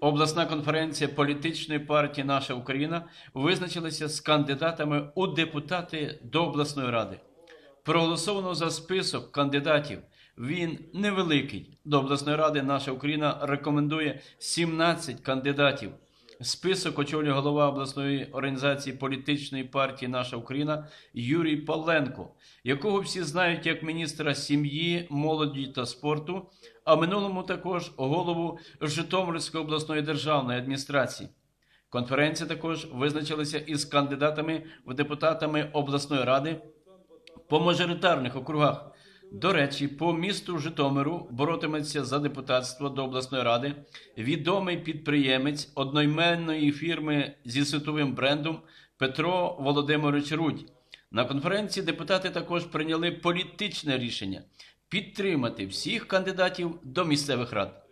обласна конференція політичної партії Наша Україна визначилася з кандидатами у депутати до обласної ради. Проголосовано за список кандидатів. Він невеликий. До обласної ради наша Україна рекомендує 17 кандидатів. Список очолює голова обласної організації політичної партії Наша Україна Юрій Павленко, якого всі знають як міністра сім'ї, молоді та спорту, а минулому також голову Житомирської обласної державної адміністрації. Конференція також визначилася із кандидатами в депутатами обласної ради по мажоритарних округах. До речі, по місту Житомиру боротиметься за депутатство до обласної ради відомий підприємець одноіменної фірми зі світовим брендом Петро Володимирович Рудь. На конференції депутати також прийняли політичне рішення підтримати всіх кандидатів до місцевих рад.